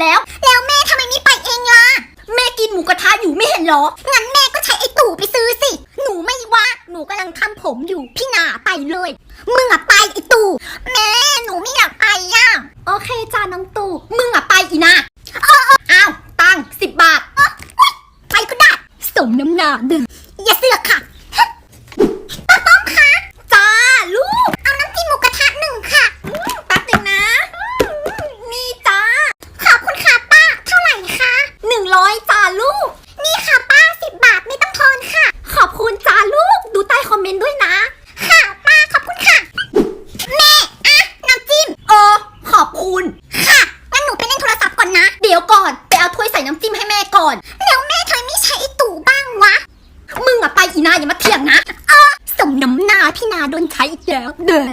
แล้ว แล้วแม่ทำไมไม่ไปเองล่ะ แม่กินหมูกระทะอยู่ไม่เห็นหรอ งั้นแม่ก็ใช้ไอ้ตู่ไปซื้อสิ หนูไม่ว่า หนูกำลังทำผมอยู่ พี่นาไปเลย มึงอะไปไอ้ตู่แม่หนูไม่อยากไปอะ โอเคจ้าน้องตู่มึงอะไปอีนะอ้าว ตังสิบบาท ไปก็ได้ สมน้ำหน้าเดึงอย่าเสือกค่ะป้าป้อมคะ จ้าลูก เอาน้ำจิ้มหมูกระทะหนึ่งค่ะ แป๊บหนึงนะนี่จ้า ขอบคุณค่ะป้า เท่าไหร่คะ หนึ่งร้อยจ้าลูก นี่ค่ะป้าสิบบาทไม่ต้องทอนค่ะ ขอบคุณจ้าลูก ดูใต้คอมเมนต์ด้วยนะ ค่ะป้าขอบคุณค่ะ แม่อะน้ำจิ้ม เออ ขอบคุณ ค่ะงั้นหนูไปเล่นโทรศัพท์ก่อนนะ เดี๋ยวก่อนไปเอาถ้วยใส่น้ำจิ้มให้แม่ก่อน แล้วแม่ทำไมไม่ใช้ไอ้ตู่บ้างวะ มึงอะไปอีนาอย่ามาเถียงนะอ๋อสมน้ำหน้าพี่นาโดนใช้อีกแล้วเด้อ